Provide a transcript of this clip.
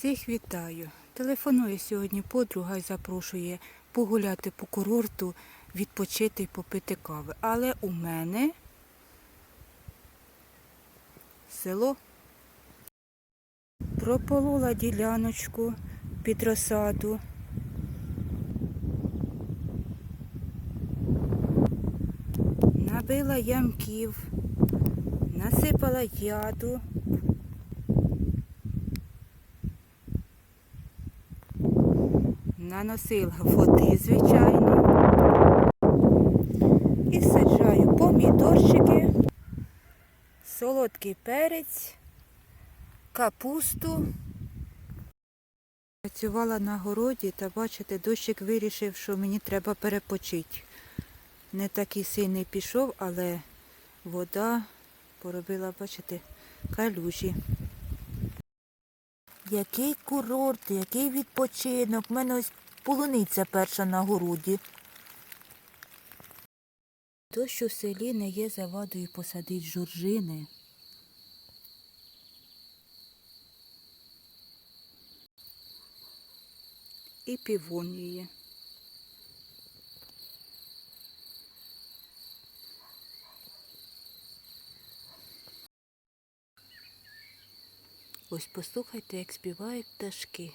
Всіх вітаю. Телефонує сьогодні подруга і запрошує погуляти по курорту, відпочити і попити кави. Але у мене село. Прополола діляночку під розсаду. Набила ямків, насипала яду. Наносила води, звичайно. І саджаю помідорчики, солодкий перець, капусту. Працювала на городі та бачите, дощик вирішив, що мені треба перепочити. Не такий сильний пішов, але вода поробила, бачите, калюжі. Який курорт, який відпочинок. У мене ось полуниця перша на городі. То, що в селі не є завадою посадити журжини. І півонії. Ось послухайте, як співають пташки.